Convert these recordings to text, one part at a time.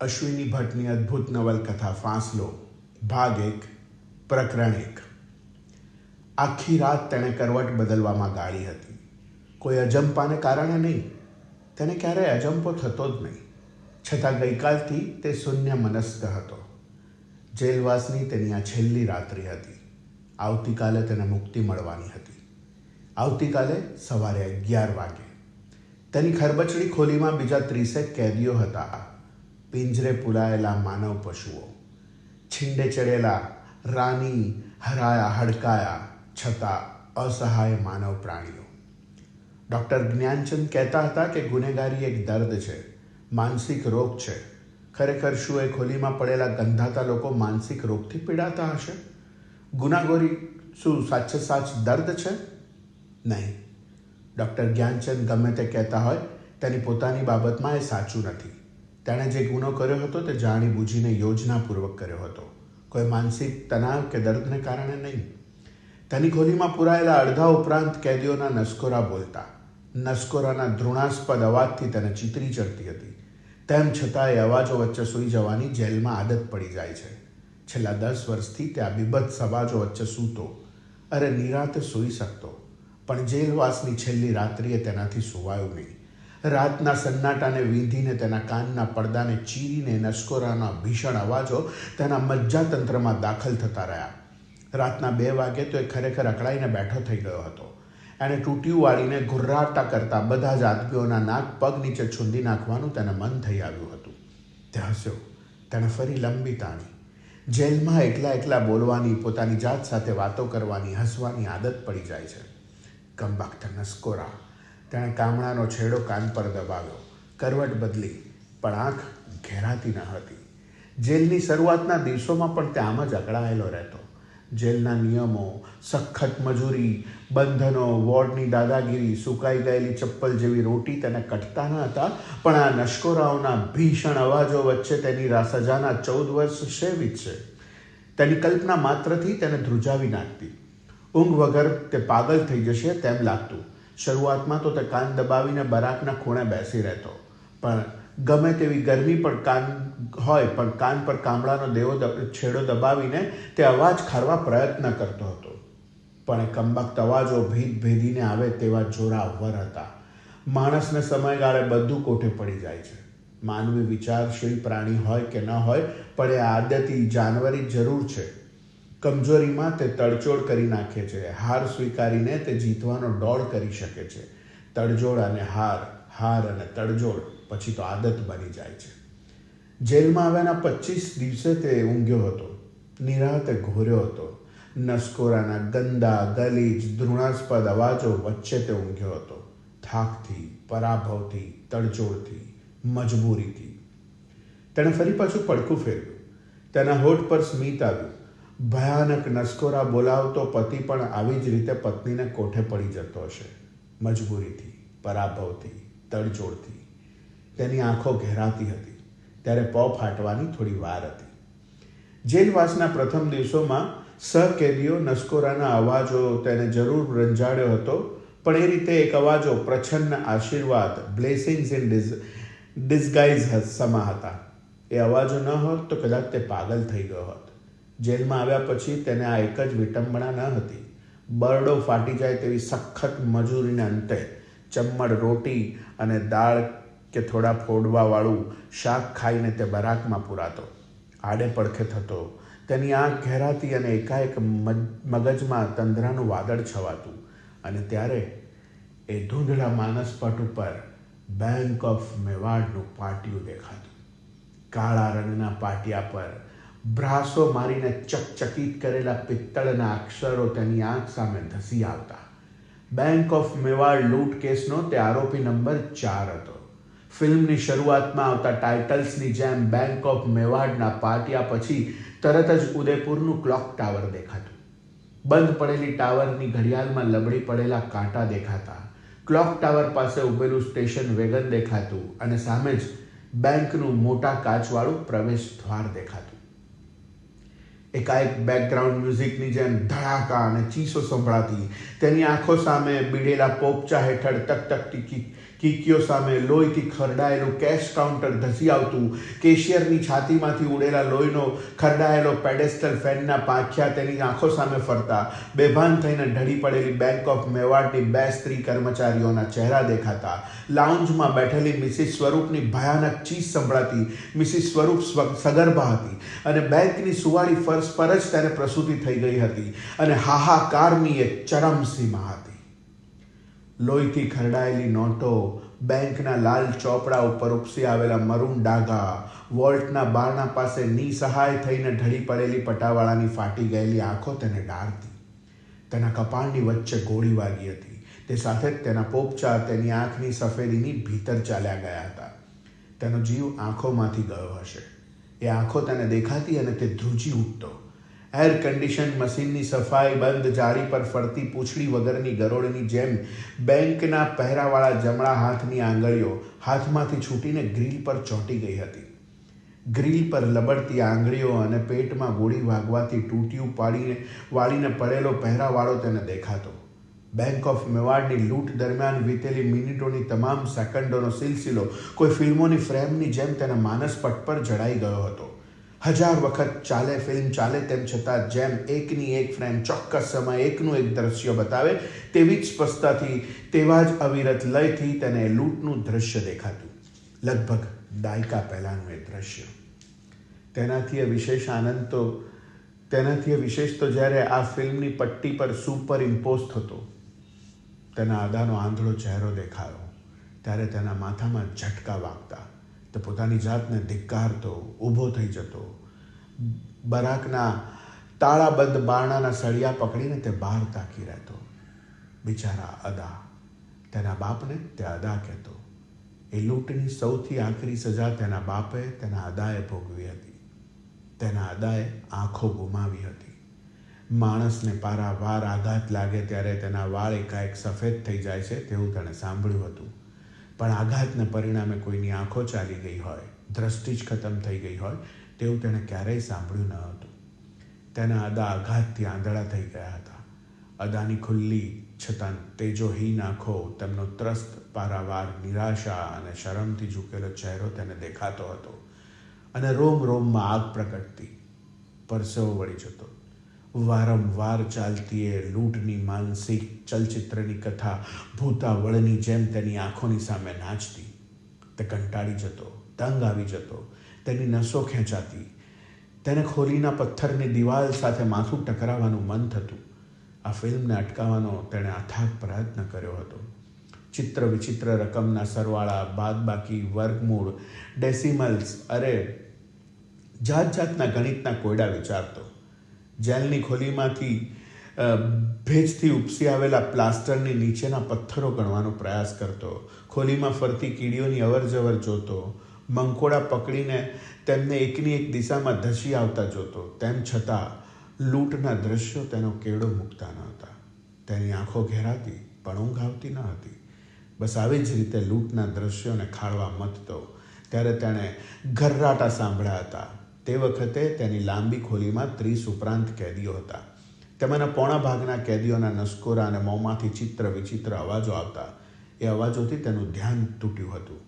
અશ્વિની ભટ્ટની અદ્ભુત નવલકથા ફાંસલો, ભાગ એક, પ્રકરણ એક. આખી રાત તેણે કરવટ બદલવામાં ગાળી હતી. કોઈ અજંપાને કારણે નહીં, તેને ક્યારેય અજંપો થતો જ નહીં. છતાં ગઈકાલથી તે શૂન્ય મનસ્ક હતો. જેલવાસની તેની આ છેલ્લી રાત્રિ હતી. આવતીકાલે તેને મુક્તિ મળવાની હતી. આવતીકાલે સવારે અગિયાર વાગે. તેની ખરબચડી ખોલીમાં બીજા ત્રીસેક કેદીઓ હતા. પિંજરે પુરાયેલા માનવ પશુઓ, છીંડે ચડેલા રાની હરાયા, હડકાયા છતાં અસહાય માનવ પ્રાણીઓ. ડૉક્ટર જ્ઞાનચંદ કહેતા હતા કે ગુનેગારી એક દર્દ છે, માનસિક રોગ છે. ખરેખર શું એ ખોલીમાં પડેલા ગંધાતા લોકો માનસિક રોગથી પીડાતા હશે? ગુનાગોરી શું સાચે સાચ દર્દ છે? નહીં. ડૉક્ટર જ્ઞાનચંદ ગમે તે કહેતા હોય, તેની પોતાની બાબતમાં એ સાચું નથી. તેણે જે ગુનો કર્યો હતો તે જાણીબૂજીને યોજનાપૂર્વક કર્યો હતો. કોઈ માનસિક તણાવ કે દર્દને કારણે નહીં. તેની ખોલીમાં પુરાયેલા અડધા ઉપરાંત કેદીઓના નસકોરા બોલતા. નસકોરાના ધૃણાસ્પદ અવાજથી તેને ચીતરી ચડતી હતી. તેમ છતાં એ અવાજો વચ્ચે સૂઈ જવાની જેલમાં આદત પડી જાય છે. છેલ્લા દસ વર્ષથી તે આ બીભત્સ અવાજો વચ્ચે સૂતો અરે નિરાંતે સૂઈ શકતો. પણ જેલવાસની છેલ્લી રાત્રિએ તેનાથી સુવાયું નહીં. રાતના સન્નાટાને વીંધીને તેના કાનના પડદાને ચીરીને નસકોરાના ભીષણ અવાજો તેના મજ્જાતંત્રમાં દાખલ થતા રહ્યા. રાતના બે વાગે તો એ ખરેખર અકળાઈને બેઠો થઈ ગયો હતો. એણે તૂટ્યું વાળીને ઘુર્રાટા કરતા બધા જ આદમીઓના નાક પગ નીચે છૂંદી નાખવાનું તેને મન થઈ આવ્યું હતું. તે હસ્યો. તેણે ફરી લંબી તાણી. જેલમાં એકલા એકલા બોલવાની, પોતાની જાત સાથે વાતો કરવાની, હસવાની આદત પડી જાય છે. કંબાક્ત નસકોરા તેણે કામણાનો છેડો કાન પર દબાવ્યો. કરવટ બદલી, પણ આંખ ઘેરાતી ન હતી. જેલની શરૂઆતના દિવસોમાં પણ તે આમ જ અકળાયેલો રહેતો. જેલના નિયમો, સખત મજૂરી, બંધનો, વોર્ડની દાદાગીરી, સુકાઈ ગયેલી ચપ્પલ જેવી રોટી તેને કટતા ન હતા, પણ આ નશ્કોરાઓના ભીષણ અવાજો વચ્ચે તેની સજાના ચૌદ વર્ષ સેવિત છે. તેની કલ્પના માત્રથી તેને ધ્રુજાવી નાખતી. ઊંઘ વગર તે પાગલ થઈ જશે તેમ લાગતું. શરૂઆતમાં તો તે કાન દબાવીને બરાકના ખૂણે બેસી રહેતો. પણ ગમે તેવી ગરમી પણ કાન હોય, પણ કાન પર કામળાનો દેવો છેડો દબાવીને તે અવાજ ખારવા પ્રયત્ન કરતો હતો. પણ એ કંબક્ત અવાજો ભેદ ભેદીને આવે તેવા જોરાવર હતા માણસને સમયગાળે બધું કોઠે પડી જાય છે. માનવી વિચારશીલ પ્રાણી હોય કે ન હોય, પણ એ આદતી જાનવરી જરૂર છે. કમજોરીમાં તે તડજોડ કરી નાખે છે. હાર સ્વીકારીને તે જીતવાનો દોડ કરી શકે છે. તડજોડ અને હાર હાર અને તડજોડ, પછી તો આદત બની જાય છે. જેલમાં આવ્યાના પચીસ દિવસે તે ઊંઘ્યો હતો. નિરાતે ઘોર્યો હતો. નસકોરાના ગંદા, ગલીજ, ધૃણાસ્પદ અવાજો વચ્ચે તે ઊંઘ્યો હતો. થાકથી, પરાભવથી, તડજોડથી, મજબૂરીથી. તેણે ફરી પાછું પડખું ફેર્યું તેના હોઠ પર સ્મિત આવ્યું. ભયાનક નસકોરા બોલાવતો પતિ પણ આવી જ રીતે પત્નીને કોઠે પડી જતો હશે. મજબૂરીથી, પરાભવથી, તડજોડથી. તેની આંખો ઘેરાતી હતી. ત્યારે પ ફાટવાની થોડી વાર હતી. જેલવાસના પ્રથમ દિવસોમાં સહકેદીઓ નસકોરાના અવાજો તેને જરૂર રંજાડ્યો હતો, પણ એ રીતે એક અવાજો પ્રછન્ન આશીર્વાદ, બ્લેસિંગ્સ ઇન ડિઝ, ડિઝગાઇઝ સમા હતા. એ અવાજો ન હોત તો કદાચ તે પાગલ થઈ ગયો હોત. જેલમાં આવ્યા પછી તેને આ એક જ વિટંબણા ન હતી. બરડો ફાટી જાય તેવી સખત મજૂરીને અંતે ચમ્મડ રોટી અને દાળ કે થોડા ફોડવાવાળું શાક ખાઈને તે બરાકમાં પુરાતો. આડે પડખે થતો, તેની આંખ ઘેરાતી અને એકાએક મગજમાં તંદ્રાનું વાદળ છવાતું અને ત્યારે એ ધૂંધળા માનસપટ ઉપર બેંક ઓફ મેવાડનું પાટિયું દેખાતું. કાળા રંગના પાટિયા પર ભ્રાસો મારીને ચકચકિત કરેલા પિત્તળના અક્ષરો તેની આંખ સામે ધસી આવતા. બેંક ઓફ મેવાડ લૂંટ કેસનો તે આરોપી નંબર ચાર હતો. ફિલ્મની શરૂઆતમાં આવતા ટાઇટલ્સની જેમ બેંક ઓફ મેવાડના પાટિયા પછી તરત જ ઉદયપુરનું ક્લોક ટાવર દેખાતું. બંધ પડેલી ટાવરની ઘડિયાળમાં લબડી પડેલા કાંટા દેખાતા. ક્લોક ટાવર પાસે ઉભેલું સ્ટેશન વેગન દેખાતું અને સામે જ બેંકનું મોટા કાચવાળું પ્રવેશ દ્વાર દેખાતું. એકાએક બેકગ્રાઉન્ડ મ્યુઝિકની જેમ ધડાકા અને ચીસો સંભળાતી, તેની આંખો સામે બીડેલા પોપચા હેઠળ તકતકતી કીકીઓ સામે લોહીથી ખરડાયેલું કેશ કાઉન્ટર ધસી આવતું, કેશિયરની છાતીમાંથી ઉડેલા લોહીનો ખરડાયેલો પેડેસ્ટલ ફેનના પાંખિયા તેની આંખો સામે ફરતા, બેભાન થઈને ઢળી પડેલી બેંક ઓફ મેવાડની બે સ્ત્રી કર્મચારીઓના ચહેરા દેખાતા. લાઉન્જમાં બેઠેલી મિસિસ સ્વરૂપની ભયાનક ચીસ સંભળાતી મિસિસ સ્વરૂપ સગર્ભા હતી અને બેંકની સુવાળી ફર્શ પર જ તેને પ્રસૂતિ થઈ ગઈ હતી અને હાહાકારની એક ચરમસીમા હતી. લોહીથી ખરડાયેલી નોટો, બેંકના લાલ ચોપડા ઉપર ઉપસી આવેલા મરૂન ડાઘા, વોલ્ટના બારણા પાસે નિસહાય થઈને ઢળી પડેલી પટાવાળાની ફાટી ગયેલી આંખો તેને ડાળતી તેના કપાળની વચ્ચે ગોળી વાગી હતી. તે સાથે જ તેના પોપચા તેની આંખની સફેદીની ભીતર ચાલ્યા ગયા હતા. તેનો જીવ આંખોમાંથી ગયો હશે. એ આંખો તેને દેખાતી અને તે ધ્રુજી ઉઠતો. એર કન્ડિશન મશીનની સફાઈ બંધ, જાળી પર ફરતી પૂંછડી વગરની ગરોળની જેમ બેંકના પહેરાવાળા જમણા હાથની આંગળીઓ હાથમાંથી છૂટીને ગ્રીલ પર ચોંટી ગઈ હતી. ગ્રીલ પર લબડતી આંગળીઓ અને પેટમાં ગોળી વાગવાથી ટૂટ્યું પાડીને વાળીને પડેલો પહેરાવાળો તેને દેખાતો. બેંક ઓફ મેવાડની લૂંટ દરમિયાન વીતેલી મિનિટોની તમામ સેકન્ડોનો સિલસિલો કોઈ ફિલ્મોની ફ્રેમની જેમ તેના માનસ પટ પર જડાઈ ગયો હતો. હજાર વખત ચાલે ફિલ્મ ચાલે તેમ છતાં જેમ એકની એક ફ્રેમ ચોક્કસ સમય એકનું એક દ્રશ્ય બતાવે, તેવી જ સ્પષ્ટતાથી તેવા જ અવિરત લયથી તેને લૂંટનું દ્રશ્ય દેખાતું. લગભગ દાયકા પહેલાંનું એ દ્રશ્ય. તેનાથી એ વિશેષ આનંદ તો, તેનાથી એ વિશેષ તો જ્યારે આ ફિલ્મની પટ્ટી પર સુપર ઇમ્પોઝ થતો, તેના અદાનો આંધળો ચહેરો દેખાયો, ત્યારે તેના માથામાં ઝટકા વાગતા. તે પોતાની જાતને ધિક્કારતો, ઊભો થઈ જતો. બરાકના તાળાબંધ બારણાના સળિયા પકડીને તે બહાર તાકી રહેતો. બિચારા અદા, તેના બાપને તે અદા કહેતો. એ લૂંટની સૌથી આખરી સજા તેના બાપે તેના અદાએ ભોગવી હતી. તેના અદાએ આંખો ગુમાવી હતી. માણસને પારાવાર આઘાત લાગે ત્યારે તેના વાળ એકાએક સફેદ થઈ જાય છે તેવું તેણે સાંભળ્યું હતું. પણ આઘાતને પરિણામે કોઈની આંખો ચાલી ગઈ હોય, દ્રષ્ટિ જ ખતમ થઈ ગઈ હોય, તેવું તેણે ક્યારેય સાંભળ્યું ન હતું. તેના અદા આઘાતથી આંધળા થઈ ગયા હતા. અદાની ખુલ્લી છતાં તેજોહીન આંખો, તેમનો ત્રસ્ત, પારાવાર નિરાશા અને શરમથી ઝૂકેલો ચહેરો તેને દેખાતો હતો અને રોમ રોમમાં આગ પ્રગટતી, પરસેવો વળી જતો. વારંવાર ચાલતી એ લૂંટની માનસિક ચલચિત્રની કથા ભૂતાવળની જેમ તેની આંખોની સામે નાચતી. તે કંટાળી જતો, તંગ આવી જતો, તેની નસો ખેંચાતી. તેને ખોલીના પથ્થરની દિવાલ સાથે માથું ટકરાવવાનું મન થતું. આ ફિલ્મને અટકાવવાનો તેણે અથાગ પ્રયત્ન કર્યો હતો. ચિત્ર વિચિત્ર રકમના સરવાળા, બાદબાકી, વર્ગમૂળ, ડેસિમલ્સ, અરે જાત જાતના ગણિતના કોયડા વિચારતો. જેલની ખોલીમાંથી ભેજથી ઉપસી આવેલા પ્લાસ્ટરની નીચેના પથ્થરો ગણવાનો પ્રયાસ કરતો. ખોલીમાં ફરતી કીડીઓની અવરજવર જોતો. મંકોડા પકડીને તેમને એકની એક દિશામાં ધસી આવતા જોતો. તેમ છતાં, લૂંટના દ્રશ્યો તેનો કેળો મૂકતા ન હતા. તેની આંખો ઘેરાતી, પણ ઊંઘ આવતી ન હતી. બસ આવી જ રીતે લૂંટના દ્રશ્યોને ખાળવા મથતો, ત્યારે તેણે ઘરરાટા સાંભળ્યા હતા. તે વખતે તેની લાંબી ખોલીમાં ત્રીસ ઉપરાંત કેદીઓ હતા. તેમાંના પોણા ભાગના કેદીઓના નસકોરા અને મોંમાંથી ચિત્ર વિચિત્ર અવાજો આવતા. એ અવાજોથી તેનું ધ્યાન તૂટ્યું હતું.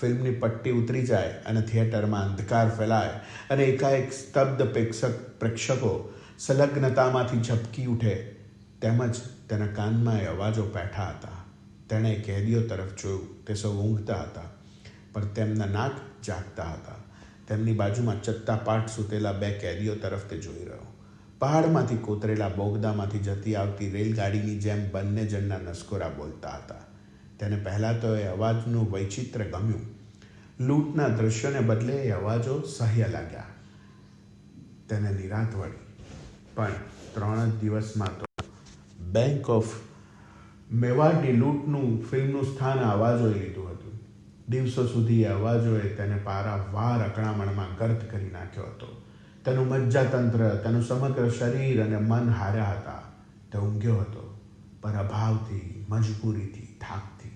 ફિલ્મની પટ્ટી ઉતરી જાય અને થિયેટરમાં અંધકાર ફેલાય અને એકાએક સ્તબ્ધ પ્રેક્ષક પ્રેક્ષકો સંલગ્નતામાંથી ઝબકી ઉઠે. તેમજ તેના કાનમાં એ અવાજો બેઠા હતા. તેણે કેદીઓ તરફ જોયું. તે સૌ ઊંઘતા હતા. પણ તેમના નાક જાગતા હતા. તેમની બાજુમાં ચત્તા પાટ સૂતેલા બે કેદીઓ તરફ તે જોઈ રહ્યો. પહાડમાંથી કોતરેલા બોગદામાંથી જતી આવતી રેલગાડીની જેમ બંને જણના નસકોરા બોલતા હતા. તેને પહેલાં તો એ અવાજનું વૈચિત્ર્ય ગમ્યું. લૂંટના દ્રશ્યોને બદલે એ અવાજો સહ્ય લાગ્યા. તેને નિરાંત વળી. પણ ત્રણ જ દિવસમાં તો બેંક ઓફ મેવાડની લૂંટનું ફિલ્મનું સ્થાન અવાજોએ લીધું હતું. દિવસો સુધી એ અવાજોએ તેને પારાવાર અકળામણમાં ગર્ત કરી નાખ્યો હતો. તેનું મજ્જાતંત્ર, તેનું સમગ્ર શરીર અને મન હાર્યા હતા. તે ઊંઘ્યો હતો પર અભાવથી, મજબૂરીથી, થાકથી.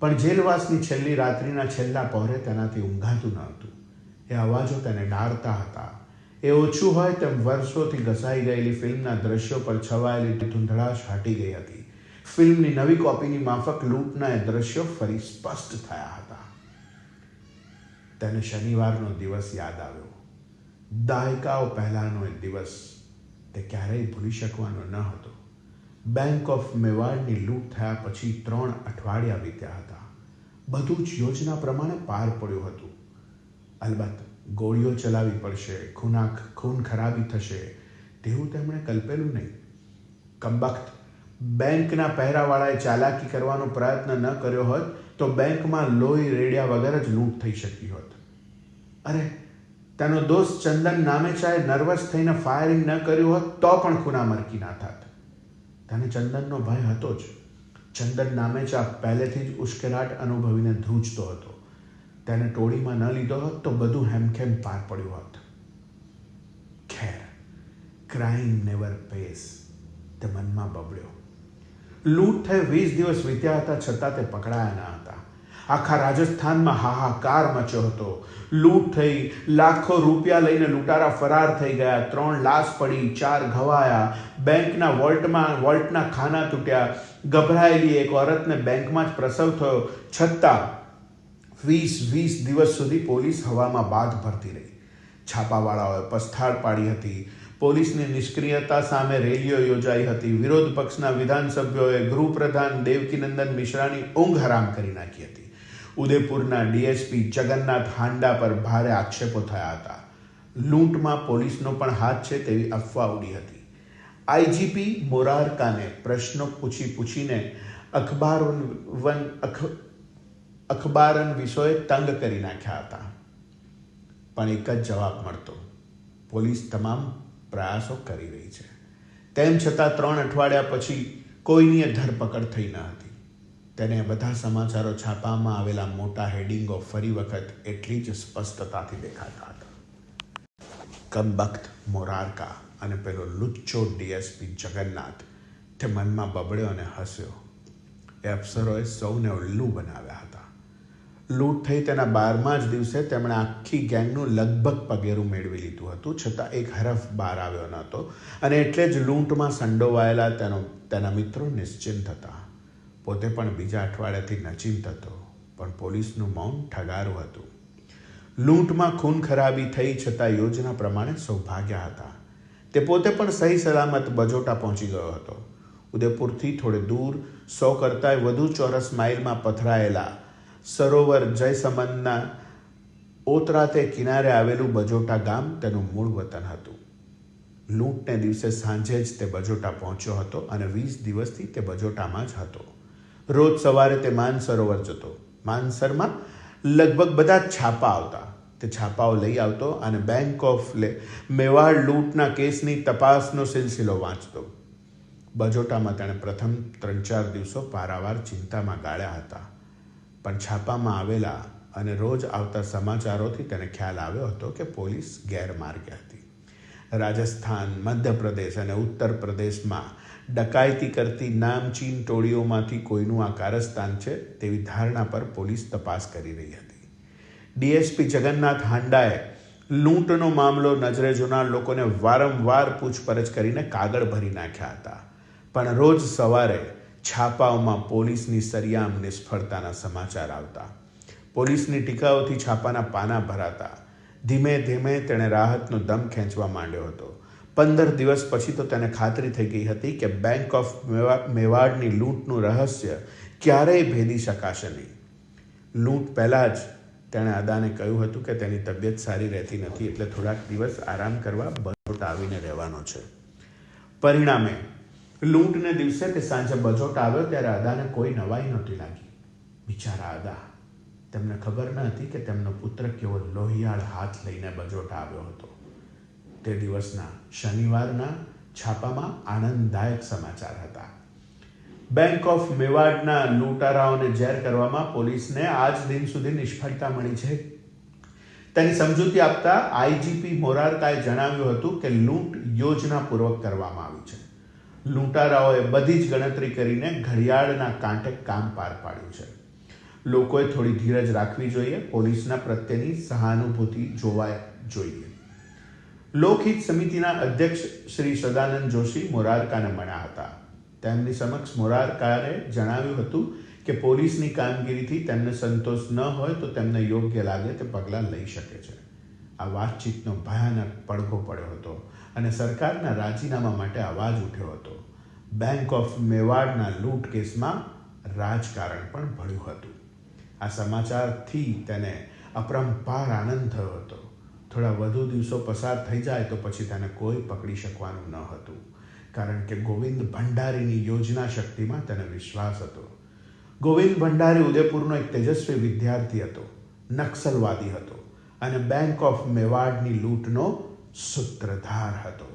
પણ જેલવાસની છેલ્લી રાત્રિના છેલ્લા પહોરે તેનાથી ઊંઘાતું ન હતું એ અવાજો તેને ડાળતા હતા. એ ઓછું હોય તેમ વર્ષોથી ઘસાઈ ગયેલી ફિલ્મના દ્રશ્યો પર છવાયેલી ધૂંધળાશ હટી ગઈ હતી. ફિલ્મની નવી કોપીની માફક લૂંટના એ દ્રશ્યો ફરી સ્પષ્ટ થયા હતા. તેને શનિવારનો દિવસ યાદ આવ્યો. દાયકાઓ પહેલાંનો એ દિવસ તે ક્યારેય ભૂલી શકવાનો ન હતો. બેંક ઓફ મેવાડની લૂંટ થયા પછી ત્રણ અઠવાડિયા વીત્યા હતા. બધું જ યોજના પ્રમાણે પાર પડ્યું હતું. અલબત્ત ગોળીઓ ચલાવવી પડશે, ખૂનાક, ખૂન ખરાબી થશે, તેવું તેમણે કલ્પેલું નહીં. કમબખ્ત બેંકના પહેરાવાળાએ ચાલાકી કરવાનો પ્રયત્ન ન કર્યો હોત, તો બેંકમાં લોહી રેડ્યા વગર જ લૂંટ થઈ શકી હોત. અરે, તેનો દોસ્ત ચંદન નામેચાએ નર્વસ થઈને ફાયરિંગ ન કર્યું હોત, તો પણ ખૂના મરકી ના થાત. તેને ચંદનનો ભય હતો જ. ચંદન નામેચા પહેલેથી જ ઉશ્કેરાટ અનુભવીને ધ્રુજતો હતો. તેને ટોળીમાં ન લીધો હોત, તો બધું હેમખેમ પાર પડ્યું હોત. ખેર, ક્રાઇમ નેવર પેસ તે મનમાં બબડ્યો. લૂંટ થઈ વીસ દિવસ વીત્યા હતા, છતાં તે પકડાયા ન હતા. આખા રાજસ્થાનમાં હાહાકાર મચ્યો હતો. લૂંટ થઈ લાખો રૂપિયા લઈને લૂંટારા ફરાર થઈ ગયા. ત્રણ લાશ પડી, ચાર ઘવાયા. બેંકના વોલ્ટમાં, વોલ્ટના ખાના તૂટ્યા. ગભરાયેલી એક ઓરતને બેંકમાં જ પ્રસવ થયો. છતાં વીસ વીસ દિવસ સુધી પોલીસ હવામાં બાદ ભરતી રહી. છાપાવાળાઓએ પસ્થાળ પાડી હતી. પોલીસની નિષ્ક્રિયતા સામે રેલીઓ યોજાઈ હતી. વિરોધ પક્ષના વિધાનસભ્યોએ ગૃહપ્રધાન દેવકીનંદન મિશ્રાની ઊંઘ હરામ કરી નાખી હતી. ઉદયપુરના ડીએસપી જગન્નાથ હાંડા પર ભારે આક્ષેપો થયા હતા. લૂંટમાં પોલીસનો પણ હાથ છે તેવી અફવા ઉડી હતી. આઈજીપી મોરારકાને પ્રશ્નો પૂછી પૂછીને અખબાર અખ, અખબારન વિષયોએ તંગ કરી નાખ્યા હતા. પણ એક જ જવાબ મળતો. પોલીસ તમામ પ્રયાસો કરી રહી છે. તેમ છતાં ત્રણ અઠવાડિયા પછી કોઈની ધરપકડ થઈ ન હતી. તેને બધા સમાચારો છાપામાં આવેલા મોટા હેડિંગો ફરી વખત એટલી જ સ્પષ્ટતાથી દેખાતા હતા. કમબખ્ત મોરારકા અને પેલો લુચ્ચો ડીએસપી જગન્નાથ તે મનમાં બબડ્યો અને હસ્યો. એ અફસરોએ સૌને ઉલ્લુ બનાવ્યા. લૂંટ થઈ તેના બારમા જ દિવસે તેમણે આખી ગેંગનું લગભગ પગેરું મેળવી લીધું હતું, છતાં એક હરફ બહાર આવ્યો ન હતો અને એટલે જ લૂંટમાં સંડોવાયેલા તેનો, તેના મિત્રો નિશ્ચિંત હતા. પોતે પણ બીજા અઠવાડિયાથી નચિંત હતો, પણ પોલીસનું મૌન ઠગારું હતું. લૂંટમાં ખૂન ખરાબી થઈ છતાં યોજના પ્રમાણે સૌભાગ્યા હતા. તે પોતે પણ સહી સલામત બજોટા પહોંચી ગયો હતો. ઉદયપુરથી થોડે દૂર, સો કરતાંય વધુ ચોરસ માઇલમાં પથરાયેલા સરોવર જયસમંદના ઓતરાતે કિનારે આવેલું બજોટા ગામ તેનું મૂળ વતન હતું. લૂંટને દિવસે સાંજે જ તે બજોટા પહોંચ્યો હતો અને વીસ દિવસથી તે બજોટામાં જ હતો. રોજ સવારે તે માનસરોવર જતો. માનસરમાં લગભગ બધા છાપા આવતા. તે છાપાઓ લઈ આવતો અને બેંક ઓફ લે મેવાડ લૂંટના કેસની તપાસનો સિલસિલો વાંચતો. બજોટામાં તેણે પ્રથમ ત્રણ ચાર દિવસો પારાવાર ચિંતામાં ગાળ્યા હતા. પણ છાપામાં આવેલા અને રોજ આવતા સમાચારોથી તેને ખ્યાલ આવ્યો હતો કે પોલીસ ગેરમાર્ગે હતી. રાજસ્થાન, મધ્યપ્રદેશ અને ઉત્તર પ્રદેશમાં ડકાયતી કરતી નામચીન ટોળીઓમાંથી કોઈનું આ કારસ્તાન છે તેવી ધારણા પર પોલીસ તપાસ કરી રહી હતી. ડીએસપી જગન્નાથ હાંડાએ લૂંટનો મામલો નજરે જોનાર લોકોને વારંવાર પૂછપરછ કરીને કાગળ ભરી નાખ્યા હતા. પણ રોજ સવારે છાપાઓમાં પોલીસની સરિયામ નિષ્ફળતાના સમાચાર આવતા. પોલીસની ટીકાઓથી છાપાના પાના ભરાતા. ધીમે ધીમે તેણે રાહતનો દમ ખેંચવા માંડ્યો હતો. પંદર દિવસ પછી તો તેને ખાતરી થઈ ગઈ હતી કે બેંક ઓફ મેવાડની લૂંટનું રહસ્ય ક્યારેય ભેદી શકાશે નહીં. લૂંટ પહેલાં જ તેણે અદાને કહ્યું હતું કે તેની તબિયત સારી રહેતી નથી એટલે થોડાક દિવસ આરામ કરવા બરોટ આવીને રહેવાનો છે. પરિણામે લૂંટને દિવસે તે સાંજે બજોટ આવ્યો ત્યારે અદાને કોઈ નવાઈ નહોતી લાગી. બિચારા અદા, તેમને ખબર ન હતી કે તેમનો પુત્ર કેવો લોહિયાળ હાથ લઈને બજોટ આવ્યો હતો. તે દિવસના શનિવારના છાપામાં આનંદદાયક સમાચાર હતા. બેંક ઓફ મેવાડના લૂંટારાઓને જેર કરવામાં પોલીસને આજ દિન સુધી નિષ્ફળતા મળી છે. તેની સમજૂતી આપતા આઈજીપી મોરારકાએ જણાવ્યું હતું કે લૂંટ યોજનાપૂર્વક કરવામાં આવી છે. લૂંટારાઓએ બધી જ ગણતરી કરીને ઘડિયાળના કાંઠે કામ પાર પાડ્યું છે. લોકોએ થોડી ધીરજ રાખવી જોઈએ, પોલીસના પ્રત્યેની સહાનુભૂતિ જોવા જોઈએ. લોકહિત સમિતિના અધ્યક્ષ શ્રી સદાનંદ જોશી મોરારકાને મળ્યા હતા. તેમની સમક્ષ મોરારકાએ જણાવ્યું હતું કે પોલીસની કામગીરીથી તેમને સંતોષ ન હોય તો તેમને યોગ્ય લાગે તે પગલાં લઈ શકે છે. આ વાતચીતનો ભયાનક પડઘો પડ્યો હતો અને સરકારના રાજીનામા માટે અવાજ ઉઠ્યો હતો. બેંક ઓફ મેવાડના લૂંટ કેસમાં રાજકારણ પણ ભળ્યું હતું. આ સમાચારથી તેને અપરંપાર આનંદ થયો હતો. થોડા વધુ દિવસો પસાર થઈ જાય તો પછી તેને કોઈ પકડી શકવાનું ન હતું. કારણ કે ગોવિંદ ભંડારીની યોજના શક્તિમાં તેને વિશ્વાસ હતો. ગોવિંદ ભંડારી ઉદયપુરનો એક તેજસ્વી વિદ્યાર્થી હતો. નક્સલવાદી હતો. અને બેંક ઓફ મેવાડની લૂંટનો સૂત્રધાર હતો.